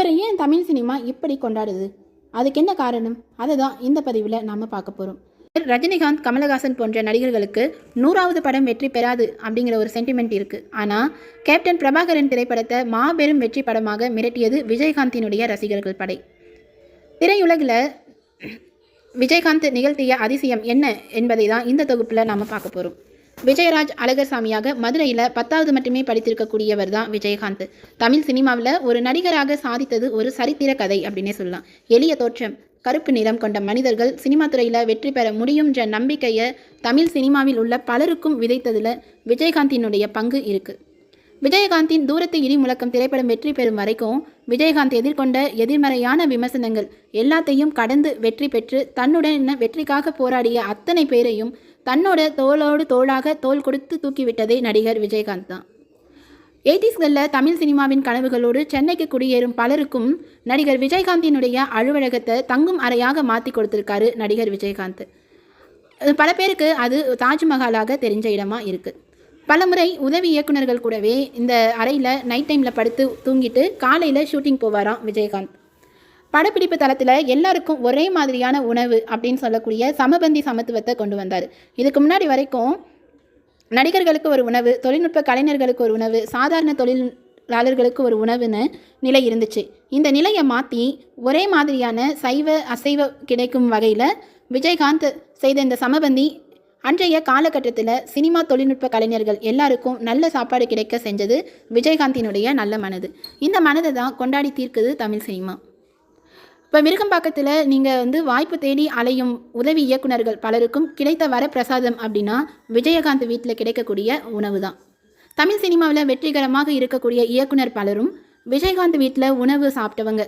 இவரை ஏன் தமிழ் சினிமா இப்படி கொண்டாடுது? அதுக்கு என்ன காரணம்? அதை தான் இந்த பதிவில் நாம் பார்க்க போகிறோம் ரஜினிகாந்த் கமலஹாசன் போன்ற நடிகர்களுக்கு நூறாவது படம் வெற்றி பெறாது அப்படிங்கிற ஒரு சென்டிமெண்ட் இருக்குது ஆனால் கேப்டன் பிரபாகரன் திரைப்படத்தை மாபெரும் வெற்றி படமாக மிரட்டியது விஜயகாந்தினுடைய ரசிகர்கள் படை. திரையுலகில் விஜயகாந்த் நிகழ்த்திய அதிசயம் என்ன என்பதை தான் இந்த தொகுப்பில் நாம் பார்க்க போகிறோம் விஜயராஜ் அழகர்சாமியாக மதுரையில் பத்தாவது மட்டுமே படித்திருக்கக்கூடியவர் தான் விஜயகாந்த். தமிழ் சினிமாவில் ஒரு நடிகராக சாதித்தது ஒரு சரித்திர கதை அப்படின்னே சொல்லலாம். எளிய தோற்றம் கருப்பு நிறம் கொண்ட மனிதர்கள் சினிமா துறையில் வெற்றி பெற முடியும்ன்ற நம்பிக்கையை தமிழ் சினிமாவில் உள்ள பலருக்கும் விதைத்ததில் விஜயகாந்தினுடைய பங்கு இருக்குது விஜயகாந்தின் தூரத்து இடி முழக்கம் திரைப்படம் வெற்றி பெறும் வரைக்கும் விஜயகாந்த் எதிர்கொண்ட எதிர்மறையான விமர்சனங்கள் எல்லாத்தையும் கடந்து வெற்றி பெற்று தன்னுடன் வெற்றிக்காக போராடிய அத்தனை பேரையும் தன்னோட தோளோடு தோளாக தோல் கொடுத்து தூக்கிவிட்டதே நடிகர் விஜயகாந்த் தான். எயிட்டிஸ்களில் தமிழ் சினிமாவின் கனவுகளோடு சென்னைக்கு குடியேறும் பலருக்கும் நடிகர் விஜயகாந்தினுடைய அலுவலகத்தை தங்கும் அறையாக மாற்றி கொடுத்துருக்காரு நடிகர் விஜயகாந்த். பல பேருக்கு அது தாஜ்மஹாலாக தெரிஞ்ச இடமா இருக்குது பலமுறை உதவி இயக்குனர்கள் கூடவே இந்த அறையில் நைட் டைமில் படுத்து தூங்கிட்டு காலையில் ஷூட்டிங் போவாராம் விஜயகாந்த். படப்பிடிப்பு தளத்தில் எல்லாருக்கும் ஒரே மாதிரியான உணவு அப்படின்னு சொல்லக்கூடிய சமபந்தி சமத்துவத்தை கொண்டு வந்தார். இதுக்கு முன்னாடி வரைக்கும் நடிகர்களுக்கு ஒரு உணவு தொழில்நுட்ப கலைஞர்களுக்கு ஒரு உணவு சாதாரண தொழிலாளர்களுக்கு ஒரு உணவுன்னு நிலை இருந்துச்சு. இந்த நிலையை மாற்றி ஒரே மாதிரியான சைவ அசைவ கிடைக்கும் வகையில் விஜயகாந்த் செய்த இந்த சமபந்தி அன்றைய காலகட்டத்தில் சினிமா தொழில்நுட்ப கலைஞர்கள் எல்லாருக்கும் நல்ல சாப்பாடு கிடைக்க செஞ்சது விஜயகாந்தினுடைய நல்ல மனது. இந்த மனதை தான் கொண்டாடி தீர்க்குது தமிழ் சினிமா. இப்போ மிருகம்பாக்கத்தில் நீங்கள் வந்து வாய்ப்பு தேடி அலையும் உதவி இயக்குனர்கள் பலருக்கும் கிடைத்த வரப்பிரசாதம் அப்படின்னா விஜயகாந்த் வீட்டில் கிடைக்கக்கூடிய உணவு தான். தமிழ் சினிமாவில் வெற்றிகரமாக இருக்கக்கூடிய இயக்குனர் பலரும் விஜயகாந்த் வீட்டில் உணவு சாப்பிட்டவங்க.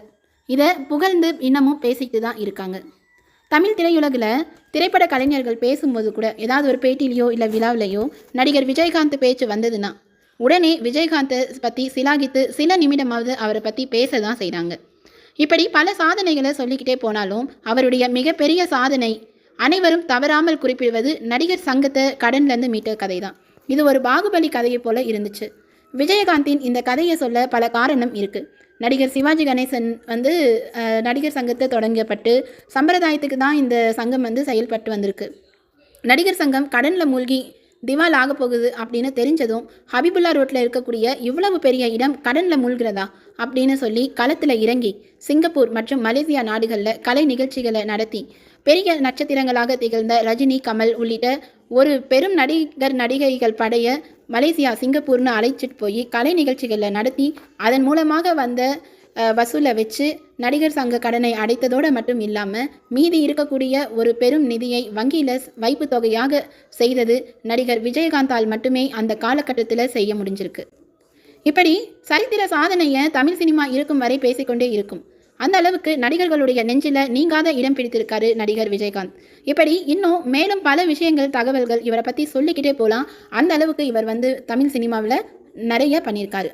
இதை புகழ்ந்து இன்னமும் பேசிட்டு தான் இருக்காங்க. தமிழ் திரையுலகில் திரைப்பட கலைஞர்கள் பேசும்போது கூட ஏதாவது ஒரு பேட்டிலேயோ இல்லை விழாவிலையோ நடிகர் விஜயகாந்த் பேச்சு வந்ததுன்னா உடனே விஜயகாந்தை பற்றி சிலாகித்து சில நிமிடமாவது அவரை பற்றி பேச தான் செய்கிறாங்க இப்படி பல சாதனைகளை சொல்லிக்கிட்டே போனாலும் அவருடைய மிகப்பெரிய சாதனை அனைவரும் தவறாமல் குறிப்பிடுவது நடிகர் சங்கத்தை கடன்லேருந்து மீட்ட கதை தான் இது ஒரு பாகுபலி கதையை போல இருந்துச்சு. விஜயகாந்தின் இந்த கதையை சொல்ல பல காரணம் இருக்குது நடிகர் சிவாஜி கணேசன் வந்து நடிகர் சங்கத்தை தொடங்கப்பட்டு சம்பிரதாயத்துக்கு தான் இந்த சங்கம் வந்து செயல்பட்டு வந்திருக்கு. நடிகர் சங்கம் கடனில் மூழ்கி திவால் ஆக போகுது அப்படின்னு தெரிஞ்சதும் ஹபிபுல்லா ரோட்டில் இருக்கக்கூடிய இவ்வளவு பெரிய இடம் கடனில் மூழ்கிறதா அப்படின்னு சொல்லி களத்தில் இறங்கி சிங்கப்பூர் மற்றும் மலேசியா நாடுகளில் கலை நிகழ்ச்சிகளை நடத்தி பெரிய நட்சத்திரங்களாக திகழ்ந்த ரஜினி கமல் உள்ளிட்ட ஒரு பெரும் நடிகர் நடிகைகள் படைய மலேசியா சிங்கப்பூர்னு அழைச்சிட்டு போய் கலை நிகழ்ச்சிகளை நடத்தி அதன் மூலமாக வந்த வசூலை வச்சு நடிகர் சங்க கடனை அடைத்ததோடு மட்டும் இல்லாமல் மீதி இருக்கக்கூடிய ஒரு பெரும் நிதியை வங்கியில் வைப்பு தொகையாக செய்தது நடிகர் விஜயகாந்தால் மட்டுமே அந்த காலகட்டத்தில் செய்ய முடிஞ்சிருக்கு. இப்படி சரித்திர சாதனையை தமிழ் சினிமா இருக்கும் வரை பேசிக்கொண்டே இருக்கும். அந்த அளவுக்கு நடிகர்களுடைய நெஞ்சில நீங்காத இடம் பிடித்திருக்காரு நடிகர் விஜயகாந்த். இப்படி இன்னும் மேலும் பல விஷயங்கள் தகவல்கள் இவரை பற்றி சொல்லிக்கிட்டே போகலாம் அந்த அளவுக்கு இவர் வந்து தமிழ் சினிமாவில் நிறைய பண்ணியிருக்காரு.